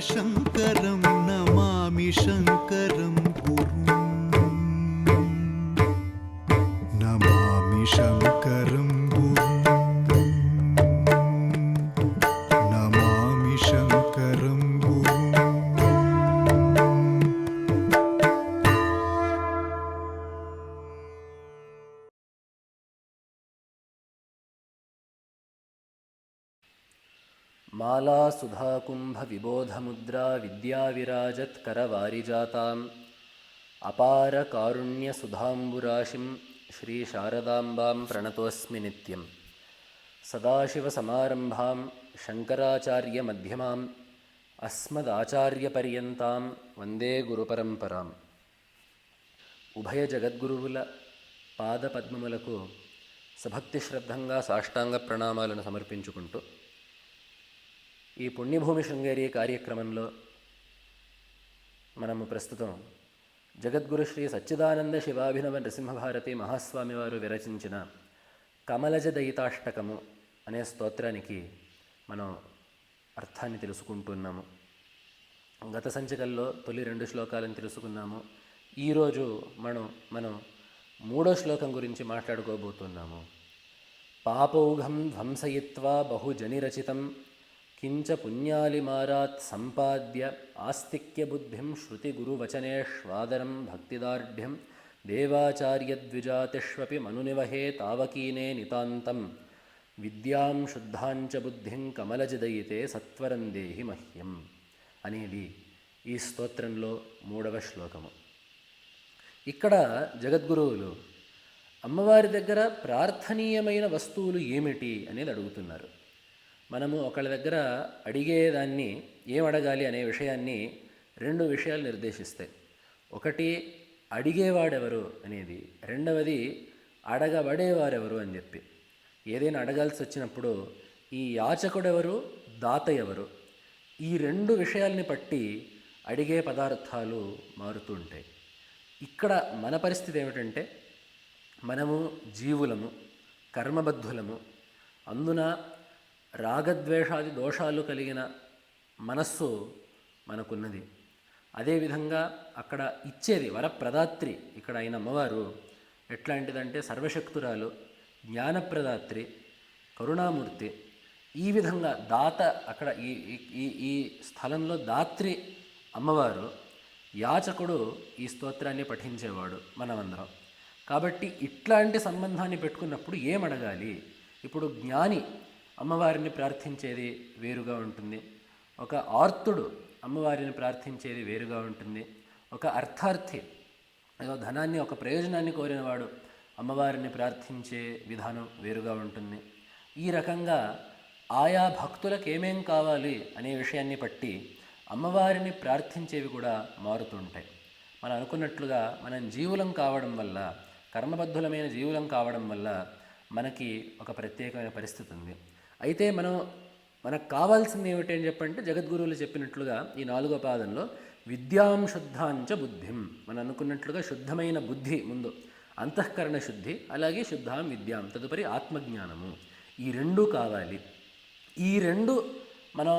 சங்கரம் நமாமி சங்கரம் குரும் நமாமி சங்கரம் माला सुधाकुम्भविबोधमुद्रा विद्याविराजत्करवारिजाताम् अपारकारुण्यसुधाम्बुराशिं श्रीशारदाम्बां प्रणतोऽस्मि नित्यं सदाशिवसमारम्भां शङ्कराचार्यमध्यमाम् अस्मदाचार्यपर्यन्तां వందే గురుపరంపరాం ఉభయ జగద్గురువుల పాదపద్మములకు సభక్తి శ్రద్ధంగా సాష్టాంగ ప్రణామాలను సమర్పించుకుంటూ ఈ పుణ్యభూమి శృంగేరి కార్యక్రమంలో మనము ప్రస్తుతం జగద్గురు శ్రీ సచ్చిదానంద శివాభినవ నృసింహభారతి మహాస్వామి వారు విరచించిన కమలజ దయితాష్టకము అనే స్తోత్రానికి మనం అర్థాన్ని తెలుసుకుంటున్నాము. గత సంచికల్లో తొలి రెండు శ్లోకాలను తెలుసుకున్నాము. ఈరోజు మనం మనం మూడో శ్లోకం గురించి మాట్లాడుకోబోతున్నాము. పాపౌఘం ధ్వంసయిత్వా బహుజనిరచితం కించ పుణ్యాలిమారాత్ సంపాద్య ఆస్తిక్యబుద్ధిం శృతిగురువచనేష్వాదరం భక్తిదార్ఢ్యం దేవాచార్యద్విజాతిష్వపి మనునివహే తావకీనే నితాంతం విద్యాం శుద్ధాంచ బుద్ధిం కమలజదయితే సత్వరం దేహి మహ్యం అనేది ఈ స్తోత్రంలో మూడవ శ్లోకము. ఇక్కడ జగద్గురువులు అమ్మవారి దగ్గర ప్రార్థనీయమైన వస్తువులు ఏమిటి అనేది అడుగుతున్నారు. మనము ఒకళ్ళ దగ్గర అడిగేదాన్ని ఏం అడగాలి అనే విషయాన్ని రెండు విషయాలు నిర్దేశిస్తాయి. ఒకటి అడిగేవాడెవరు అనేది. రెండవది అడగబడేవారెవరు అని చెప్పి. ఏదైనా అడగాల్సి వచ్చినప్పుడు ఈ యాచకుడెవరు దాత ఎవరు ఈ రెండు విషయాల్ని బట్టి అడిగే పదార్థాలు మారుతూ ఉంటాయి. ఇక్కడ మన పరిస్థితి ఏమిటంటే మనము జీవులము కర్మబద్ధులము. అందున రాగద్వేషాది దోషాలు కలిగిన మనస్సు మనకున్నది. అదేవిధంగా అక్కడ ఇచ్చేది వరప్రదాత్రి ఇక్కడ అయిన అమ్మవారు ఎట్లాంటిదంటే సర్వశక్తురాలు జ్ఞానప్రదాత్రి కరుణామూర్తి. ఈ విధంగా దాత అక్కడ ఈ ఈ- ఈ స్థలంలో దాత్రి అమ్మవారు యాచకుడు ఈ స్తోత్రాన్ని పఠించేవాడు మనమందరం. కాబట్టి ఇట్లాంటి సంబంధాన్ని పెట్టుకున్నప్పుడు ఏమడగాలి? ఇప్పుడు జ్ఞాని అమ్మవారిని ప్రార్థించేది వేరుగా ఉంటుంది. ఒక ఆర్తుడు అమ్మవారిని ప్రార్థించేది వేరుగా ఉంటుంది. ఒక అర్థార్థి ఏదో ధనాన్ని ఒక ప్రయోజనాన్ని కోరినవాడు అమ్మవారిని ప్రార్థించే విధానం వేరుగా ఉంటుంది. ఈ రకంగా ఆయా భక్తులకు ఏమేం కావాలి అనే విషయాన్ని బట్టి అమ్మవారిని ప్రార్థించేవి కూడా మారుతుంటాయి మనం అనుకున్నట్లుగా మనం జీవులం కావడం వల్ల కర్మబద్ధులమైన జీవులం కావడం వల్ల మనకి ఒక ప్రత్యేకమైన పరిస్థితి ఉంది. అయితే మనం మనకు కావాల్సింది ఏమిటి అని చెప్పంటే జగద్గురువులు చెప్పినట్లుగా ఈ నాలుగో పాదంలో విద్యాం శుద్ధాంచ బుద్ధిం మనం అనుకున్నట్లుగా శుద్ధమైన బుద్ధి ముందు అంతఃకరణ శుద్ధి అలాగే శుద్ధాం విద్యాం తదుపరి ఆత్మజ్ఞానము. ఈ రెండు కావాలి. ఈ రెండు మనం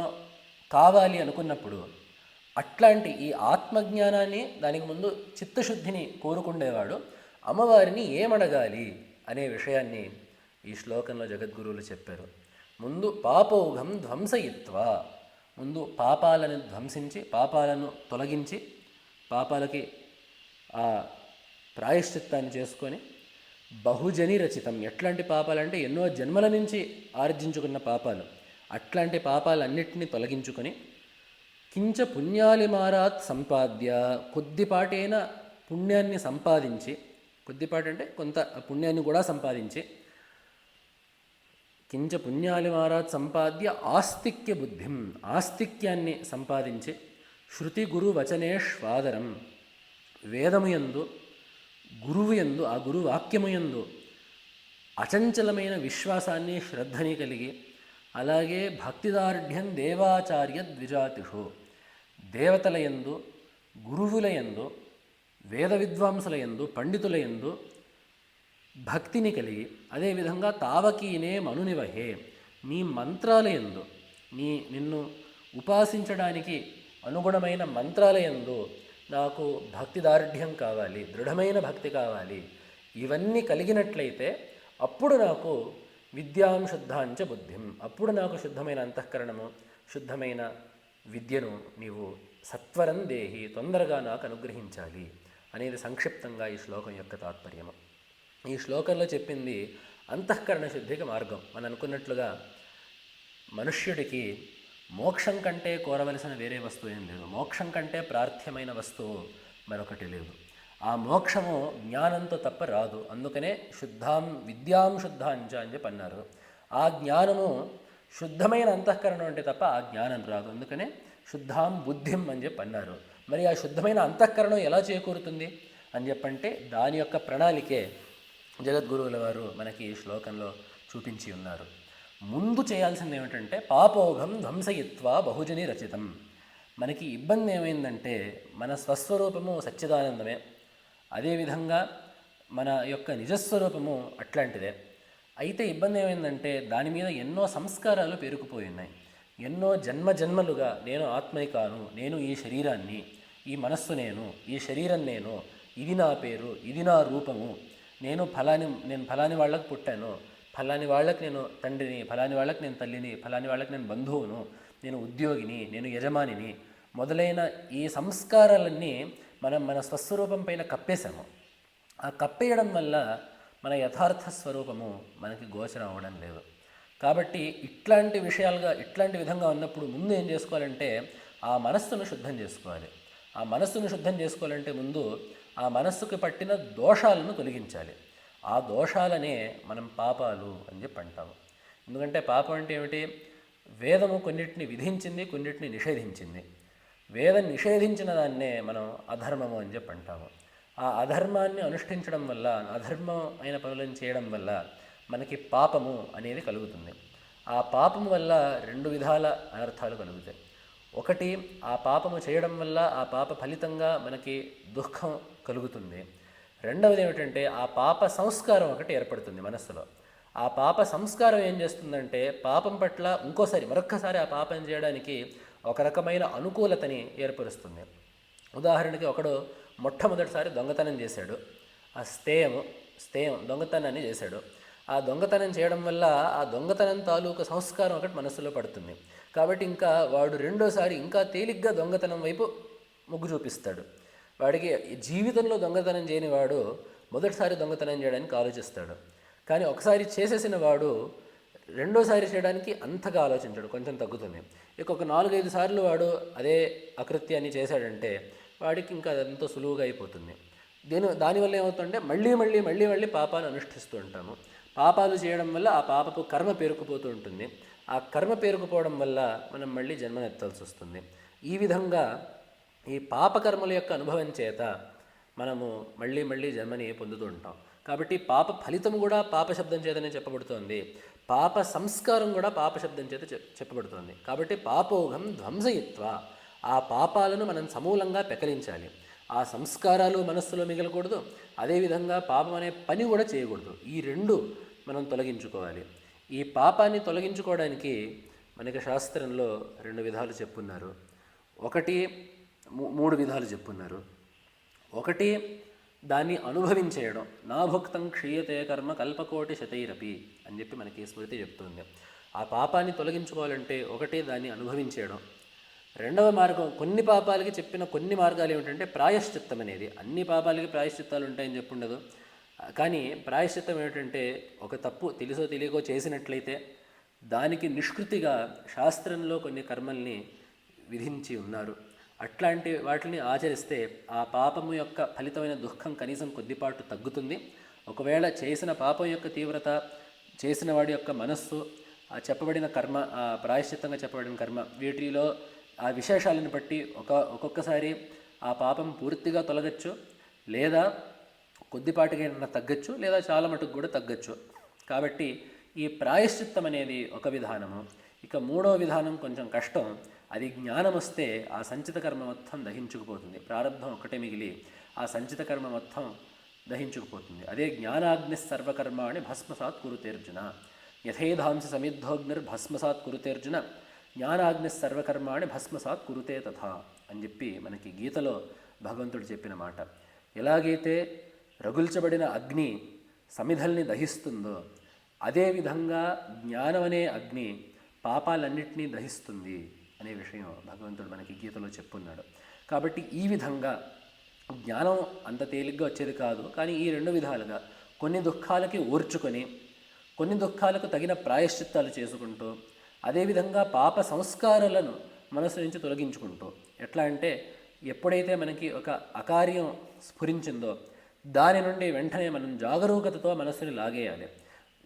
కావాలి అనుకున్నప్పుడు అట్లాంటి ఈ ఆత్మజ్ఞానాన్ని దానికి ముందు చిత్తశుద్ధిని కోరుకుండేవాడు అమ్మవారిని ఏమడగాలి అనే విషయాన్ని ఈ శ్లోకంలో జగద్గురువులు చెప్పారు. ముందు పాపౌఘం ధ్వంసయిత్వ. ముందు పాపాలను ధ్వంసించి పాపాలను తొలగించి పాపాలకి ఆ ప్రాయశ్చిత్తాన్ని చేసుకొని బహుజని రచితం. ఎట్లాంటి పాపాలంటే ఎన్నో జన్మల నుంచి ఆర్జించుకున్న పాపాలు. అట్లాంటి పాపాలన్నిటిని తొలగించుకొని కించ పుణ్యాలిమారాత్ సంపాద్య. కొద్దిపాటైన పుణ్యాన్ని సంపాదించి కొద్దిపాటి అంటే కొంత పుణ్యాన్ని కూడా సంపాదించి కించ పుణ్యాలిమారాత్ సంపాద్య ఆస్తిక్య బుద్ధిం. ఆస్తిక్యాన్ని సంపాదించి శృతి గురు వచనేష్వాదరం వేదముయందు గురువు ఎందు ఆ గురువు వాక్యముయందు అచంచలమైన విశ్వాసాన్ని శ్రద్ధని కలిగి అలాగే భక్తిదార్ఢ్యం దేవాచార్య ద్విజాతిషు. దేవతల ఎందు గురువుల ఎందు వేద విద్వాంసుల ఎందు పండితుల ఎందు భక్తిని కలిగి అదేవిధంగా తావకీనే మనునివహే నీ మంత్రాలయందు నీ నిన్ను ఉపాసించడానికి అనుగుణమైన మంత్రాలయందు నాకు భక్తి దార్ఢ్యం కావాలి దృఢమైన భక్తి కావాలి. ఇవన్నీ కలిగినట్లయితే అప్పుడు నాకు విద్యాం శుద్ధాంచ బుద్ధిం. అప్పుడు నాకు శుద్ధమైన అంతఃకరణము శుద్ధమైన విద్యను నీవు సత్వరం దేహి తొందరగా నాకు అనుగ్రహించాలి అనేది సంక్షిప్తంగా ఈ శ్లోకం యొక్క తాత్పర్యము. ఈ శ్లోకంలో చెప్పింది అంతఃకరణ శుద్ధికి మార్గం. మనం అనుకున్నట్లుగా మనుష్యుడికి మోక్షం కంటే కోరవలసిన వేరే వస్తువు ఏం లేదు. మోక్షం కంటే ప్రార్థ్యమైన వస్తువు మరొకటి లేదు. ఆ మోక్షము జ్ఞానంతో తప్ప రాదు. అందుకనే శుద్ధాం విద్యాం శుద్ధాంచ అని చెప్పి అన్నారు. ఆ జ్ఞానము శుద్ధమైన అంతఃకరణం అంటే తప్ప ఆ జ్ఞానం రాదు. అందుకనే శుద్ధాం బుద్ధిం అని చెప్పి అన్నారు. మరి ఆ శుద్ధమైన అంతఃకరణం ఎలా చేకూరుతుంది అని చెప్పంటే దాని యొక్క ప్రణాళికే జగద్గురువుల వారు మనకి ఈ శ్లోకంలో చూపించి ఉన్నారు. ముందు చేయాల్సింది ఏమిటంటే పాపోఘం ధ్వంసయిత్వ బహుజని రచితం. మనకి ఇబ్బంది ఏమైందంటే మన స్వస్వరూపము సచ్చిదానందమే. అదేవిధంగా మన యొక్క నిజస్వరూపము అట్లాంటిదే. అయితే ఇబ్బంది ఏమైందంటే దాని మీద ఎన్నో సంస్కారాలు పేరుకుపోయి ఉన్నాయి ఎన్నో జన్మ జన్మలుగా నేను ఆత్మని కాను నేను ఈ శరీరాన్ని ఈ మనస్సు నేను ఈ శరీరం నేను ఇది నా పేరు ఇది నా రూపము నేను ఫలాని నేను ఫలాని వాళ్ళకు పుట్టాను. ఫలాని వాళ్ళకి నేను తండ్రిని ఫలాని వాళ్ళకి నేను తల్లిని ఫలాని వాళ్ళకి నేను బంధువును నేను ఉద్యోగిని నేను యజమానిని మొదలైన ఈ సంస్కారాలన్నీ మనం మన స్వస్వరూపం పైన కప్పేశాము. ఆ కప్పేయడం వల్ల మన యథార్థ స్వరూపము మనకి గోచరం అవ్వడం లేదు. కాబట్టి ఇట్లాంటి విషయాలుగా ఇట్లాంటి విధంగా ఉన్నప్పుడు ముందు ఏం చేసుకోవాలంటే ఆ మనస్సును శుద్ధం చేసుకోవాలి. ఆ మనస్సును శుద్ధం చేసుకోవాలంటే ముందు ఆ మనస్సుకు పట్టిన దోషాలను తొలగించాలి. ఆ దోషాలనే మనం పాపాలు అని చెప్పి అంటాము. ఎందుకంటే పాపం అంటే ఏమిటి? వేదము కొన్నిటిని విధించింది కొన్నిటిని నిషేధించింది. వేదం నిషేధించిన దాన్నే మనం అధర్మము అని చెప్పి అంటాము. ఆ అధర్మాన్ని అనుష్ఠించడం వల్ల అధర్మం అయిన పనులను చేయడం వల్ల మనకి పాపము అనేది కలుగుతుంది. ఆ పాపము వల్ల రెండు విధాల అనర్థాలు కలుగుతాయి. ఒకటి ఆ పాపము చేయడం వల్ల ఆ పాప ఫలితంగా మనకి దుఃఖం కలుగుతుంది. రెండవది ఏమిటంటే ఆ పాప సంస్కారం ఒకటి ఏర్పడుతుంది మనస్సులో. ఆ పాప సంస్కారం ఏం చేస్తుందంటే పాపం పట్ల ఇంకోసారి మరొక్కసారి ఆ పాపం చేయడానికి ఒక రకమైన అనుకూలతని ఏర్పరుస్తుంది. ఉదాహరణకి ఒకడు మొట్టమొదటిసారి దొంగతనం చేశాడు. ఆ స్థేయము స్థేయం దొంగతనాన్ని చేశాడు. ఆ దొంగతనం చేయడం వల్ల ఆ దొంగతనం తాలూకు సంస్కారం ఒకటి మనస్సులో పడుతుంది. కాబట్టి ఇంకా వాడు రెండోసారి ఇంకా తేలిగ్గా దొంగతనం వైపు మొగ్గు చూపిస్తాడు. వాడికి జీవితంలో దొంగతనం చేయని వాడు మొదటిసారి దొంగతనం చేయడానికి ఆలోచిస్తాడు. కానీ ఒకసారి చేసేసిన వాడు రెండోసారి చేయడానికి అంతగా ఆలోచించాడు కొంచెం తగ్గుతుంది. ఇక ఒక నాలుగైదు సార్లు వాడు అదే అకృత్యాన్ని చేశాడంటే వాడికి ఇంకా అదంతా సులువుగా అయిపోతుంది. దీని దానివల్ల ఏమవుతుందంటే మళ్ళీ మళ్ళీ మళ్ళీ మళ్ళీ పాపాలు అనుష్ఠిస్తూ ఉంటాము. పాపాలు చేయడం వల్ల ఆ పాపపు కర్మ పేరుకుపోతూ ఉంటుంది. ఆ కర్మ పేరుకుపోవడం వల్ల మనం మళ్ళీ జన్మనెత్తాల్సి వస్తుంది. ఈ విధంగా ఈ పాపకర్మల యొక్క అనుభవం చేత మనము మళ్ళీ మళ్ళీ జన్మని పొందుతూ ఉంటాం. కాబట్టి పాప ఫలితం కూడా పాప శబ్దం చేతనే చెప్పబడుతోంది. పాప సంస్కారం కూడా పాప శబ్దం చేత చెప్పబడుతోంది. కాబట్టి పాపోఘం ధ్వంసయిత్వ. ఆ పాపాలను మనం సమూలంగా పెకలించాలి. ఆ సంస్కారాలు మనస్సులో మిగలకూడదు. అదేవిధంగా పాపం అనే పని కూడా చేయకూడదు. ఈ రెండు మనం తొలగించుకోవాలి. ఈ పాపాన్ని తొలగించుకోవడానికి మనకి శాస్త్రంలో రెండు విధాలు చెప్పున్నారు. ఒకటి మూ- మూడు విధాలు చెప్పున్నారు. ఒకటి దాన్ని అనుభవించేయడం. నా భుక్తం క్షీయతే కర్మ కల్పకోటి శతైరపి అని చెప్పి మనకి స్మృతి చెప్తుంది. ఆ పాపాన్ని తొలగించుకోవాలంటే ఒకటి దాన్ని అనుభవించేయడం. రెండవ మార్గం కొన్ని పాపాలకి చెప్పిన కొన్ని మార్గాలు ఏమిటంటే ప్రాయశ్చిత్తం అనేది అన్ని పాపాలకి ప్రాయశ్చిత్తాలు ఉంటాయని చెప్పుండదు కానీ ప్రాయశ్చిత్తం ఏమిటంటే ఒక తప్పు తెలుసో తెలియకో చేసినట్లయితే దానికి నిష్కృతిగా శాస్త్రంలో కొన్ని కర్మల్ని విధించి ఉన్నారు. అట్లాంటి వాటిని ఆచరిస్తే ఆ పాపము యొక్క ఫలితమైన దుఃఖం కనీసం కొద్దిపాటు తగ్గుతుంది. ఒకవేళ చేసిన పాపం యొక్క తీవ్రత చేసిన వాడి యొక్క మనస్సు ఆ చెప్పబడిన కర్మ ఆ ప్రాయశ్చిత్తంగా చెప్పబడిన కర్మ వీటిలో ఆ విశేషాలను బట్టి ఒక ఒక్కొక్కసారి ఆ పాపం పూర్తిగా తొలగచ్చు. లేదా కొద్దిపాటికైనా తగ్గచ్చు లేదా చాలా మటుకు కూడా తగ్గచ్చు. కాబట్టి ఈ ప్రాయశ్చిత్తం అనేది ఒక విధానము. ఇక మూడో విధానం కొంచెం కష్టం. అది జ్ఞానం వస్తే ఆ సంచిత కర్మ మొత్తం దహించుకుపోతుంది. ప్రారంభం ఒకటే మిగిలి ఆ సంచిత కర్మ మొత్తం దహించుకుపోతుంది. అదే జ్ఞానాగ్ని సర్వకర్మాణి భస్మసాత్ కురుతేర్జున. యథేధాంసి సమిద్ధోగ్నిర్ భస్మసాత్ కురుతేర్జున. జ్ఞానాగ్ని సర్వకర్మాణి భస్మసాత్ కురుతే తథా అని చెప్పి మనకి గీతలో భగవంతుడు చెప్పిన మాట. ఎలాగైతే రగుల్చబడిన అగ్ని సమిధల్ని దహిస్తుందో అదేవిధంగా జ్ఞానం అనే అగ్ని పాపాలన్నింటినీ దహిస్తుంది అనే విషయం భగవంతుడు మనకి గీతలో చెప్పున్నాడు. కాబట్టి ఈ విధంగా జ్ఞానం అంత తేలిగ్గా వచ్చేది కాదు కానీ ఈ రెండు విధాలుగా కొన్ని దుఃఖాలకి ఓర్చుకొని కొన్ని దుఃఖాలకు తగిన ప్రాయశ్చిత్తాలు చేసుకుంటూ అదేవిధంగా పాప సంస్కారాలను మనసు నుంచి తొలగించుకుంటూ ఎట్లా అంటే ఎప్పుడైతే మనకి ఒక అకార్యం స్ఫురించిందో దాని నుండి వెంటనే మనం జాగరూకతతో మనస్సుని లాగేయాలి.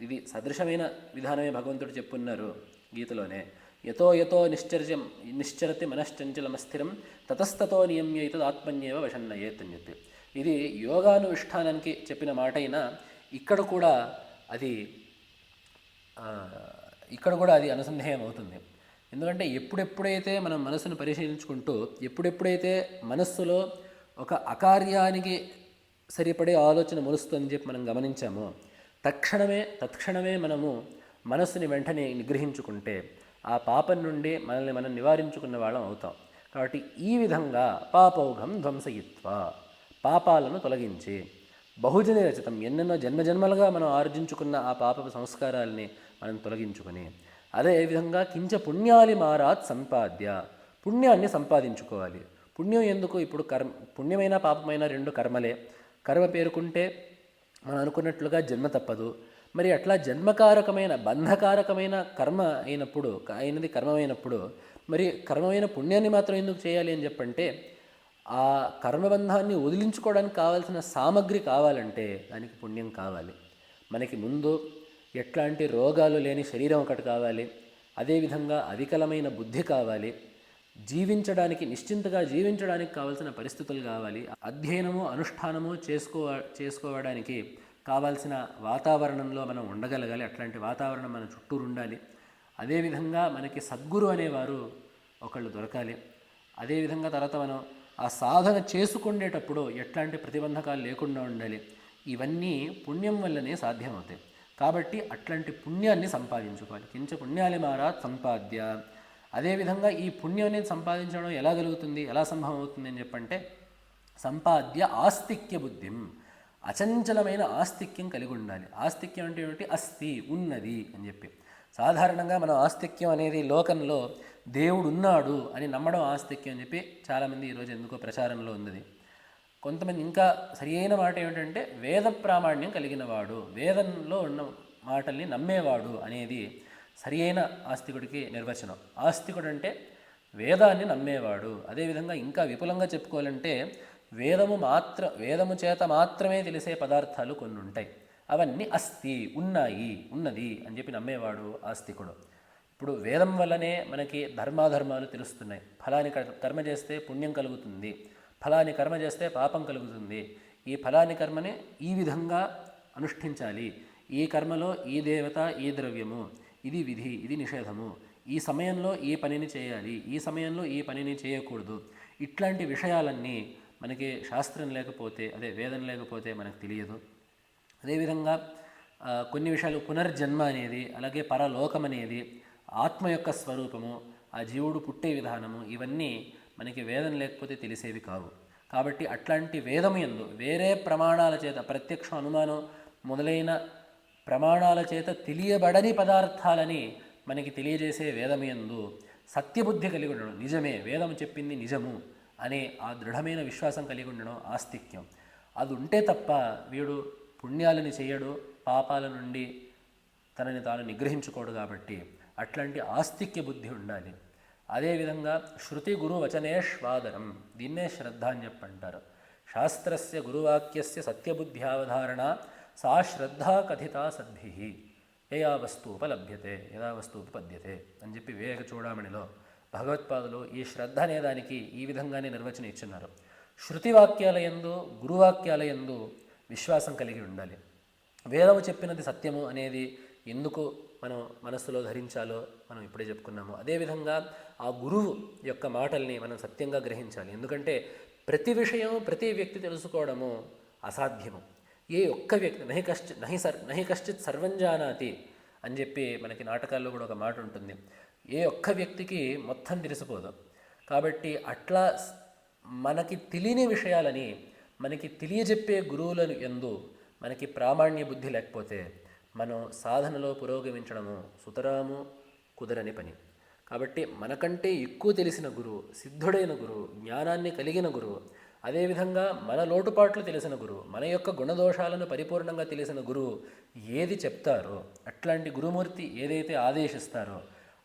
ఇది సదృశమైన విధానమే భగవంతుడు చెప్పున్నారు గీతలోనే. యతో యతో నిశ్చర్యం నిశ్చరతి మనశ్చంచలమస్థిరం తతస్తతో నియమ్య ఇతది ఆత్మన్యేవ వశన్నయేత్ అని చెప్పి. ఇది యోగానుష్ఠానానికి చెప్పిన మాట అయినా ఇక్కడ కూడా అది ఇక్కడ కూడా అది అనుసంధేయం అవుతుంది. ఎందుకంటే ఎప్పుడెప్పుడైతే మనం మనసును పరిశీలించుకుంటూ ఎప్పుడెప్పుడైతే మనస్సులో ఒక అకార్యానికి సరిపడే ఆలోచన మొలుస్తుందని చెప్పి మనం గమనించాము. తక్షణమే తత్క్షణమే మనము మనస్సుని వెంటనే నిగ్రహించుకుంటే ఆ పాపం నుండి మనల్ని మనం నివారించుకున్న వాళ్ళం అవుతాం. కాబట్టి ఈ విధంగా పాపౌఘం ధ్వంసయిత్వ పాపాలను తొలగించి బహుజని రచితం ఎన్నెన్నో జన్మజన్మలుగా మనం ఆర్జించుకున్న ఆ పాప సంస్కారాల్ని మనం తొలగించుకొని అదే విధంగా కించ పుణ్యాలి మారాత్ సంపాద్య పుణ్యాన్ని సంపాదించుకోవాలి. పుణ్యం ఎందుకు? ఇప్పుడు కర్మ పుణ్యమైన పాపమైన రెండు కర్మలే. కర్మ పేరుకుంటే మనం అనుకున్నట్లుగా జన్మ తప్పదు. మరి అట్లా జన్మకారకమైన బంధకారకమైన కర్మ అయినప్పుడు అయినది కర్మమైనప్పుడు మరి కర్మమైన పుణ్యాన్ని మాత్రం ఎందుకు చేయాలి అని చెప్పంటే ఆ కర్మబంధాన్ని వదిలించుకోవడానికి కావాల్సిన సామగ్రి కావాలంటే దానికి పుణ్యం కావాలి. మనకి ముందు ఎట్లాంటి రోగాలు లేని శరీరం ఒకటి కావాలి. అదేవిధంగా అవికలమైన బుద్ధి కావాలి. జీవించడానికి నిశ్చింతగా జీవించడానికి కావాల్సిన పరిస్థితులు కావాలి. అధ్యయనము అనుష్ఠానము చేసుకో చేసుకోవడానికి కావాల్సిన వాతావరణంలో మనం ఉండగలగాలి. అట్లాంటి వాతావరణం మన చుట్టూరు ఉండాలి అదేవిధంగా మనకి సద్గురు అనేవారు ఒకళ్ళు దొరకాలి. అదేవిధంగా తర్వాత మనం ఆ సాధన చేసుకునేటప్పుడు ఎట్లాంటి ప్రతిబంధకాలు లేకుండా ఉండాలి. ఇవన్నీ పుణ్యం వల్లనే సాధ్యమవుతాయి. కాబట్టి అట్లాంటి పుణ్యాన్ని సంపాదించుకోవాలి. కించ పుణ్యాలి మారా సంపాద్య. అదేవిధంగా ఈ పుణ్యాన్ని సంపాదించడం ఎలా కలుగుతుంది ఎలా సంభవం అవుతుంది అని చెప్పంటే సంపాద్య ఆస్తిక్య బుద్ధిం. అచంచలమైన ఆస్తిక్యం కలిగి ఉండాలి. ఆస్తిక్యం అంటే ఏమిటి? అస్థి ఉన్నది అని చెప్పి. సాధారణంగా మనం ఆస్తిక్యం అనేది లోకంలో దేవుడు ఉన్నాడు అని నమ్మడం ఆస్తిక్యం అని చెప్పి చాలామంది ఈరోజు ఎందుకో ప్రచారంలో ఉంది కొంతమంది ఇంకా సరి అయిన మాట ఏమిటంటే వేద ప్రామాణ్యం కలిగినవాడు వేదంలో ఉన్న మాటల్ని నమ్మేవాడు అనేది సరి అయిన ఆస్తికుడికి నిర్వచనం. ఆస్తికుడు అంటే వేదాన్ని నమ్మేవాడు. అదేవిధంగా ఇంకా విపులంగా చెప్పుకోవాలంటే వేదము మాత్ర వేదము చేత మాత్రమే తెలిసే పదార్థాలు కొన్ని ఉంటాయి అవన్నీ అస్థి ఉన్నాయి ఉన్నది అని చెప్పి నమ్మేవాడు ఆస్తికుడు. ఇప్పుడు వేదం వల్లనే మనకి ధర్మాధర్మాలు తెలుస్తున్నాయి. ఫలాని కర్మ చేస్తే పుణ్యం కలుగుతుంది. ఫలాని కర్మ చేస్తే పాపం కలుగుతుంది. ఈ ఫలాని కర్మని ఈ విధంగా అనుష్ఠించాలి. ఈ కర్మలో ఈ దేవత ఈ ద్రవ్యము. ఇది విధి ఇది నిషేధము. ఈ సమయంలో ఈ పనిని చేయాలి ఈ సమయంలో ఈ పనిని చేయకూడదు. ఇట్లాంటి విషయాలన్నీ మనకి శాస్త్రం లేకపోతే అదే వేదం లేకపోతే మనకు తెలియదు. అదేవిధంగా కొన్ని విషయాలు పునర్జన్మ అనేది అలాగే పరలోకం అనేది ఆత్మ యొక్క స్వరూపము ఆ జీవుడు పుట్టే విధానము ఇవన్నీ మనకి వేదం లేకపోతే తెలిసేవి కావు. కాబట్టి అట్లాంటి వేదము ఎందు వేరే ప్రమాణాల చేత ప్రత్యక్ష అనుమానం మొదలైన ప్రమాణాల చేత తెలియబడని పదార్థాలని మనకి తెలియజేసే వేదము యందు సత్యబుద్ధి కలిగి ఉండడం నిజమే వేదము చెప్పింది నిజము అనే ఆ దృఢమైన విశ్వాసం కలిగి ఉండడం ఆస్తిక్యం. అది ఉంటే తప్ప వీడు పుణ్యాలని చేయడు పాపాల నుండి తనని తాను నిగ్రహించుకోడు కాబట్టి అట్లాంటి ఆస్తిక్య బుద్ధి ఉండాలి. అదేవిధంగా శృతి గురు వచనేష్వాదనం దీన్నే శ్రద్ధ అని చెప్పంటారు. శాస్త్రస్య గురువాక్యస్య సత్యబుద్ధ్యావధారణ సా శ్రద్ధా కథితా సద్భి యయా వస్తు ఉపలభ్యతే యదా వస్తు ఉపపద్యతే అని చెప్పి వివేక చూడామణిలో భగవత్పాదులు ఈ శ్రద్ధ అనే దానికి ఈ విధంగానే నిర్వచనం ఇచ్చున్నారు. శృతివాక్యాలయందు గురువాక్యాలయందు విశ్వాసం కలిగి ఉండాలి. వేదము చెప్పినది సత్యము అనేది ఎందుకు మనం మనస్సులో ధరించాలో మనం ఇప్పుడే చెప్పుకున్నాము. అదేవిధంగా ఆ గురువు యొక్క మాటల్ని మనం సత్యంగా గ్రహించాలి. ఎందుకంటే ప్రతి విషయం ప్రతి వ్యక్తి తెలుసుకోవడము అసాధ్యము. ఏ ఒక్క వ్యక్తి నహి కశ్చిత్ నహి సర్ నహి కశ్చిత్ సర్వం జానాతి అని చెప్పి మనకి నాటకాల్లో కూడా ఒక మాట ఉంటుంది. ఏ ఒక్క వ్యక్తికి మొత్తం తెలిసిపోదు. కాబట్టి అట్లా మనకి తెలియని విషయాలని మనకి తెలియజెప్పే గురువులను ఎందు మనకి ప్రామాణ్య బుద్ధి లేకపోతే మనం సాధనలో పురోగమించడము సుతరాము కుదరని పని. కాబట్టి మనకంటే ఎక్కువ తెలిసిన గురువు సిద్ధుడైన గురువు జ్ఞానాన్ని కలిగిన గురువు అదేవిధంగా మన లోటుపాట్లు తెలిసిన గురువు మన యొక్క గుణదోషాలను పరిపూర్ణంగా తెలిసిన గురువు ఏది చెప్తారో అట్లాంటి గురుమూర్తి ఏదైతే ఆదేశిస్తారో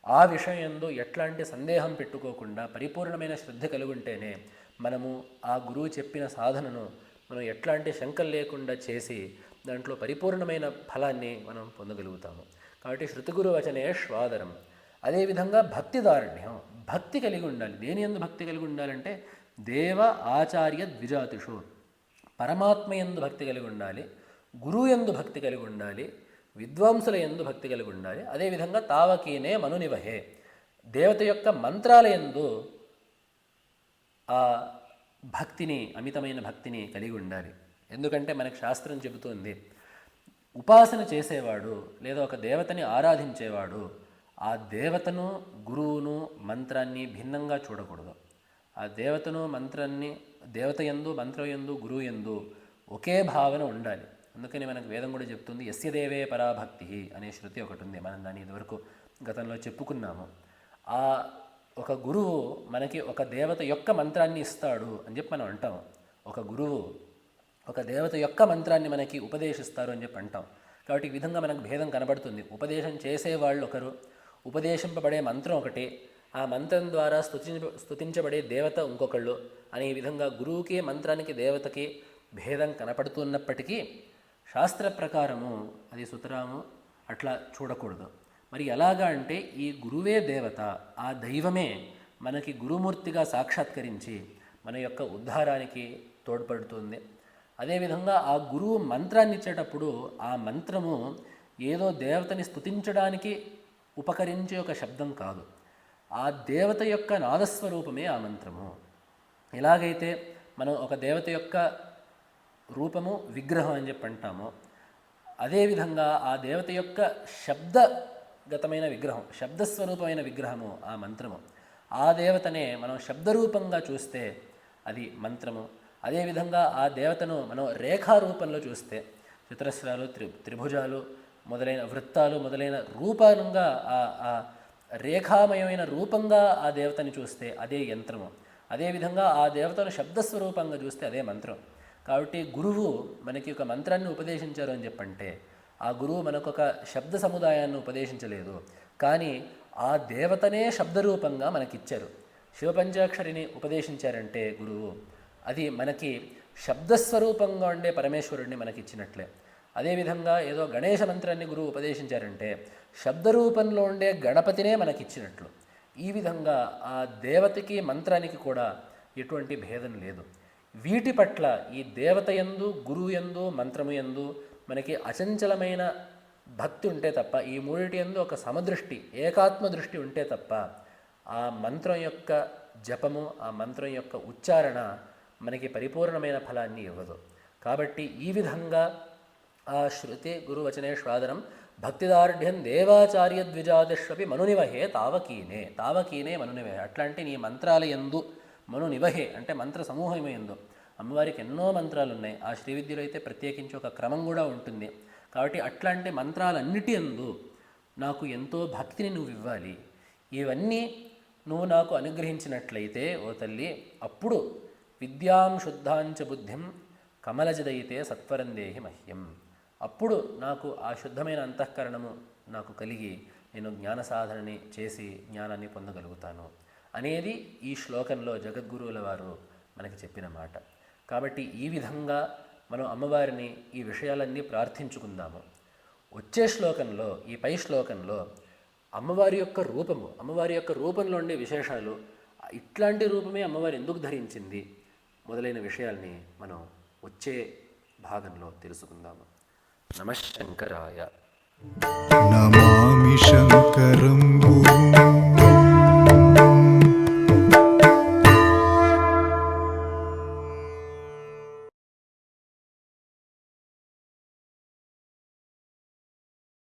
ఆ విషయంలో ఎట్లాంటి సందేహం పెట్టుకోకుండా పరిపూర్ణమైన శ్రద్ధ కలిగి ఉంటేనే మనము ఆ గురువు చెప్పిన సాధనను మనం ఎట్లాంటి శంకలు లేకుండా చేసి దాంట్లో పరిపూర్ణమైన ఫలాన్ని మనం పొందగలుగుతాము. కాబట్టి శృతిగురు వచనే శ్వాదరం. అదేవిధంగా భక్తి దారుణ్యం భక్తి కలిగి ఉండాలి. దేని ఎందు భక్తి కలిగి ఉండాలంటే దేవ ఆచార్య ద్విజాతిషు. పరమాత్మ ఎందు భక్తి కలిగి ఉండాలి గురువు ఎందు భక్తి కలిగి ఉండాలి విద్వాంసుల ఎందు భక్తి కలిగి ఉండాలి. అదేవిధంగా తావకీనే మనునివహే. దేవత యొక్క మంత్రాల ఎందు ఆ భక్తిని అమితమైన భక్తిని కలిగి ఉండాలి. ఎందుకంటే మనకు శాస్త్రం చెబుతుంది ఉపాసన చేసేవాడు లేదా ఒక దేవతని ఆరాధించేవాడు ఆ దేవతను గురువును మంత్రాన్ని భిన్నంగా చూడకూడదు. ఆ దేవతను మంత్రాన్ని దేవత ఎందు మంత్రం ఎందు గురువు ఎందు ఒకే భావన ఉండాలి. అందుకని మనకు వేదం కూడా చెప్తుంది యస్యదేవే పరాభక్తి అనే శృతి ఒకటి ఉంది మనం దాన్ని ఇదివరకు గతంలో చెప్పుకున్నాము. ఆ ఒక గురువు మనకి ఒక దేవత యొక్క మంత్రాన్ని ఇస్తాడు అని చెప్పి మనం అంటాం. ఒక గురువు ఒక దేవత యొక్క మంత్రాన్ని మనకి ఉపదేశిస్తారు అని చెప్పి అంటాం. కాబట్టి ఈ విధంగా మనకు భేదం కనబడుతుంది. ఉపదేశం చేసేవాళ్ళు ఒకరు ఉపదేశింపబడే మంత్రం ఒకటి ఆ మంత్రం ద్వారా స్తుతించ స్తుతించబడే దేవత ఇంకొకళ్ళు. అనే విధంగా గురువుకి మంత్రానికి దేవతకి భేదం కనపడుతున్నప్పటికీ శాస్త్ర ప్రకారము అది సుతరాము అట్లా చూడకూడదు. మరి ఎలాగా అంటే ఈ గురువే దేవత ఆ దైవమే మనకి గురుమూర్తిగా సాక్షాత్కరించి మన యొక్క ఉద్ధారానికి తోడ్పడుతుంది. అదేవిధంగా ఆ గురువు మంత్రాన్ని ఇచ్చేటప్పుడు ఆ మంత్రము ఏదో దేవతని స్తుతించడానికి ఉపకరించే ఒక శబ్దం కాదు. ఆ దేవత యొక్క నాదస్వరూపమే ఆ మంత్రము. ఎలాగైతే మనం ఒక దేవత యొక్క రూపము విగ్రహం అని చెప్పి అంటామో అదేవిధంగా ఆ దేవత యొక్క శబ్దగతమైన విగ్రహం శబ్దస్వరూపమైన విగ్రహము ఆ మంత్రము. ఆ దేవతనే మనం శబ్దరూపంగా చూస్తే అది మంత్రము. అదేవిధంగా ఆ దేవతను మనం రేఖారూపంలో చూస్తే చతురస్రాలు త్రి త్రిభుజాలు మొదలైన వృత్తాలు మొదలైన రూపంగా ఆ ఆ రేఖామయమైన రూపంగా ఆ దేవతని చూస్తే అదే యంత్రము. అదేవిధంగా ఆ దేవతను శబ్దస్వరూపంగా చూస్తే అదే మంత్రం. కాబట్టి గురువు మనకి ఒక మంత్రాన్ని ఉపదేశించారు అని చెప్పంటే ఆ గురువు మనకు ఒక శబ్ద సముదాయాన్ని ఉపదేశించలేదు. కానీ ఆ దేవతనే శబ్దరూపంగా మనకిచ్చారు. శివపంచాక్షరిని ఉపదేశించారంటే గురువు అది మనకి శబ్దస్వరూపంగా ఉండే పరమేశ్వరుడిని మనకిచ్చినట్లే. అదేవిధంగా ఏదో గణేశ మంత్రాన్ని గురువు ఉపదేశించారంటే శబ్దరూపంలో ఉండే గణపతినే మనకిచ్చినట్లు. ఈ విధంగా ఆ దేవతకి మంత్రానికి కూడా ఎటువంటి భేదం లేదు. వీటి పట్ల ఈ దేవత యందు గురువు యందు మంత్రము ఎందు మనకి అచంచలమైన భక్తి ఉంటే తప్ప ఈ మూడిటి యందు ఒక సమదృష్టి ఏకాత్మ దృష్టి ఉంటే తప్ప ఆ మంత్రం యొక్క జపము ఆ మంత్రం యొక్క ఉచ్చారణ మనకి పరిపూర్ణమైన ఫలాన్ని ఇవ్వదు. కాబట్టి ఈ విధంగా ఆ శృతి గురువచనేశ్వాదనం భక్తిదార్ఢ్యం దేవాచార్య ద్విజాదిష్వపి మనునివహే తావకీనే తావకీనే మనునివహే. అట్లాంటి నీ మంత్రాల యందు మనునివహే అంటే మంత్ర సమూహం ఎందు అమ్మవారికి ఎన్నో మంత్రాలు ఉన్నాయి ఆ శ్రీవిద్యలో అయితే ప్రత్యేకించి ఒక క్రమం కూడా ఉంటుంది. కాబట్టి అట్లాంటి మంత్రాలన్నిటి యందు నాకు ఎంతో భక్తిని నువ్వు ఇవ్వాలి. ఇవన్నీ నువ్వు నాకు అనుగ్రహించినట్లయితే ఓ తల్లి అప్పుడు విద్యాం శుద్ధాంచ బుద్ధిం కమలజదయితే సత్వరందేహి మహ్యం. అప్పుడు నాకు ఆ శుద్ధమైన అంతఃకరణము నాకు కలిగి నేను జ్ఞాన సాధనని చేసి జ్ఞానాన్ని పొందగలుగుతాను అనేది ఈ శ్లోకంలో జగద్గురువుల వారు మనకి చెప్పిన మాట. కాబట్టి ఈ విధంగా మనం అమ్మవారిని ఈ విషయాలన్నీ ప్రార్థించుకుందాము. వచ్చే శ్లోకంలో ఈ పై శ్లోకంలో అమ్మవారి యొక్క రూపము అమ్మవారి యొక్క రూపంలో ఉండే విశేషాలు ఇట్లాంటి రూపమే అమ్మవారు ఎందుకు ధరించింది మొదలైన విషయాల్ని మనం వచ్చే భాగంలో తెలుసుకుందాము. नमः शंकराय। नमामि शङ्करम्